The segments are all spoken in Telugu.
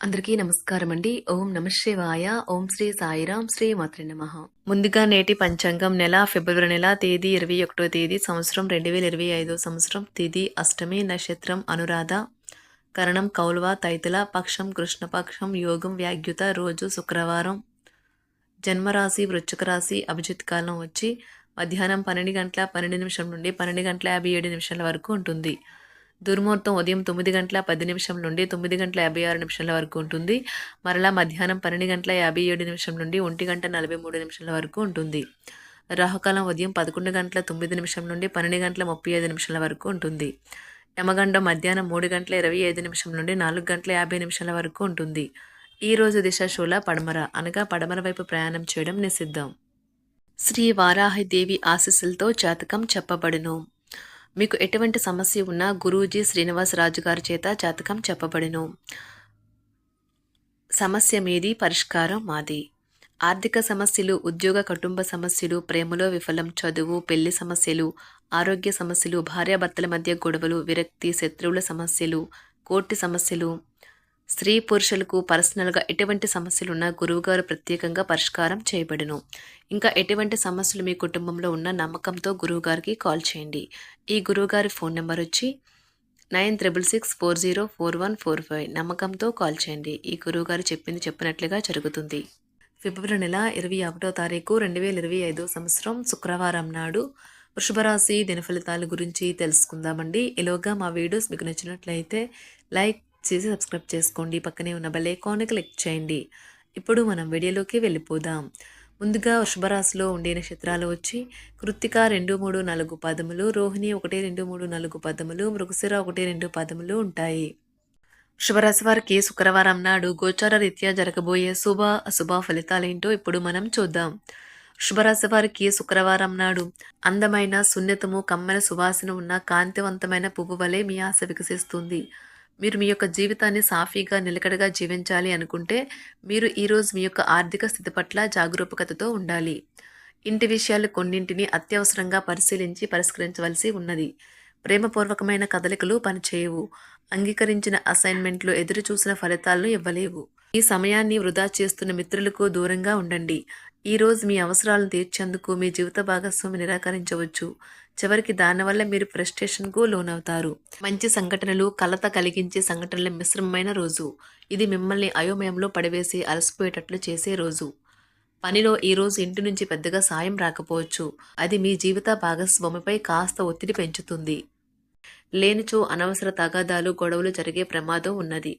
అందరికీ నమస్కారం అండి ఓం నమశివాయ ఓం శ్రీ సాయిరాం శ్రీ మాత్రి నమ. ముందుగా నేటి పంచాంగం నెల ఫిబ్రవరి నెల తేదీ ఇరవై ఒకటో తేదీ సంవత్సరం రెండు వేల ఇరవై ఐదో సంవత్సరం తిథి అష్టమి నక్షత్రం అనురాధ కరణం కౌల్వ తైతుల పక్షం కృష్ణపక్షం యోగం వ్యాగ్యుత రోజు శుక్రవారం జన్మరాశి వృశ్చిక రాశి అభిజిత్ కాలం వచ్చి మధ్యాహ్నం పన్నెండు గంటల పన్నెండు నిమిషం నుండి పన్నెండు గంటల యాభై ఏడు నిమిషాల వరకు ఉంటుంది. దుర్ముహూర్తం ఉదయం తొమ్మిది గంటల పది నిమిషం నుండి తొమ్మిది గంటల యాభై ఆరు నిమిషాల వరకు ఉంటుంది. మరలా మధ్యాహ్నం పన్నెండు గంటల యాభై ఏడు నిమిషం నుండి ఒంటి గంట నలభై మూడు నిమిషాల వరకు ఉంటుంది. రాహుకాలం ఉదయం పదకొండు గంటల తొమ్మిది నిమిషం నుండి పన్నెండు గంటల ముప్పై ఐదు నిమిషాల వరకు ఉంటుంది. యమగండం మధ్యాహ్నం మూడు గంటల ఇరవై ఐదు నిమిషం నుండి నాలుగు గంటల యాభై నిమిషాల వరకు ఉంటుంది. ఈ రోజు దిశ శూల పడమర అనగా పడమర వైపు ప్రయాణం చేయడం నిషిద్ధం. శ్రీ వారాహిదేవి ఆశీస్సులతో జాతకం చెప్పబడును. మీకు ఎటువంటి సమస్య ఉన్నా గురూజీ శ్రీనివాస్ రాజు గారి చేత జాతకం చెప్పబడును. సమస్య మీది పరిష్కారం మాది. ఆర్థిక సమస్యలు ఉద్యోగ కుటుంబ సమస్యలు ప్రేమలో విఫలం చదువు పెళ్ళి సమస్యలు ఆరోగ్య సమస్యలు భార్యాభర్తల మధ్య గొడవలు విరక్తి శత్రువుల సమస్యలు కోర్టు సమస్యలు స్త్రీ పురుషులకు పర్సనల్గా ఎటువంటి సమస్యలు ఉన్నా గురువుగారు ప్రత్యేకంగా పరిష్కారం చేయబడును. ఇంకా ఎటువంటి సమస్యలు మీ కుటుంబంలో ఉన్న నమ్మకంతో గురువుగారికి కాల్ చేయండి. ఈ గురువుగారి ఫోన్ నెంబర్ వచ్చి nine triple six four zero four one four five. నమ్మకంతో కాల్ చేయండి. ఈ గురువుగారు చెప్పింది చెప్పినట్లుగా జరుగుతుంది. ఫిబ్రవరి నెల ఇరవై ఒకటో తారీఖు రెండు వేల ఇరవై ఐదో సంవత్సరం శుక్రవారం నాడు వృషభరాశి దినఫలితాల గురించి తెలుసుకుందామండి. ఈలోగా మా వీడియోస్ మీకు నచ్చినట్లయితే లైక్ చేసి సబ్స్క్రైబ్ చేసుకోండి. పక్కనే ఉన్న బెల్ ఐకాన్ని క్లిక్ చేయండి. ఇప్పుడు మనం వీడియోలోకి వెళ్ళిపోదాం. ముందుగా వృషభరాశిలో ఉండే నక్షత్రాలు వచ్చి కృత్తిక రెండు మూడు నాలుగు పదములు రోహిణి ఒకటి రెండు మూడు నాలుగు పదములు మృగశిర ఒకటి రెండు పదములు ఉంటాయి. వృషభరాశి వారికి శుక్రవారం నాడు గోచార రీత్యా జరగబోయే శుభ అశుభ ఫలితాలేంటో ఇప్పుడు మనం చూద్దాం. వృషభరాశి వారికి శుక్రవారం నాడు అందమైన సున్నితము కమ్మన సువాసన ఉన్న కాంతివంతమైన పువ్వు వలె మీ ఆశ వికసిస్తుంది. మీరు మీ యొక్క జీవితాన్ని సాఫీగా నిలకడగా జీవించాలి అనుకుంటే మీరు ఈరోజు మీ యొక్క ఆర్థిక స్థితి పట్ల జాగరూకతతో ఉండాలి. ఇంటి విషయాలు కొన్నింటిని అత్యవసరంగా పరిశీలించి పరిష్కరించవలసి ఉన్నది. ప్రేమపూర్వకమైన కదలికలు పనిచేయవు. అంగీకరించిన అసైన్మెంట్లు ఎదురు చూసిన ఫలితాలను ఇవ్వలేవు. ఈ సమయాన్ని వృధా చేస్తున్న మిత్రులకు దూరంగా ఉండండి. ఈ రోజు మీ అవసరాలను తీర్చేందుకు మీ జీవిత భాగస్వామి నిరాకరించవచ్చు. చివరికి దానివల్ల మీరు ఫ్రస్ట్రేషన్కు లోనవుతారు. మంచి సంఘటనలు కలత కలిగించే సంఘటనల మిశ్రమమైన రోజు. ఇది మిమ్మల్ని అయోమయంలో పడివేసి అలసిపోయేటట్లు చేసే రోజు. పనిలో ఈ రోజు ఇంటి నుంచి పెద్దగా సాయం రాకపోవచ్చు. అది మీ జీవిత భాగస్వామిపై కాస్త ఒత్తిడి పెంచుతుంది. లేనిచో అనవసర తగాదాలు గొడవలు జరిగే ప్రమాదం ఉన్నది.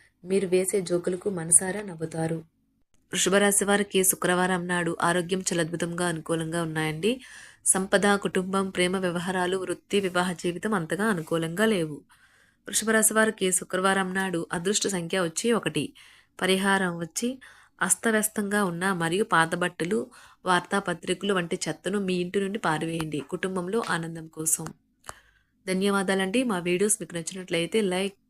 మీరు వేసే జోకులకు మనసారా నవ్వుతారు. వృషభరాశి వారికి శుక్రవారం నాడు ఆరోగ్యం చాలా అద్భుతంగా అనుకూలంగా ఉన్నాయండి. సంపద కుటుంబం ప్రేమ వ్యవహారాలు వృత్తి వివాహ జీవితం అంతగా అనుకూలంగా లేవు. వృషభరాశి వారికి శుక్రవారం నాడు అదృష్ట సంఖ్య వచ్చి ఒకటి. పరిహారం వచ్చి అస్తవ్యస్తంగా ఉన్న మరియు పాత బట్టలు వార్తాపత్రికలు వంటి చెత్తను మీ ఇంటి నుండి పారివేయండి. కుటుంబంలో ఆనందం కోసం. ధన్యవాదాలండి. మా వీడియోస్ మీకు నచ్చినట్లయితే లైక్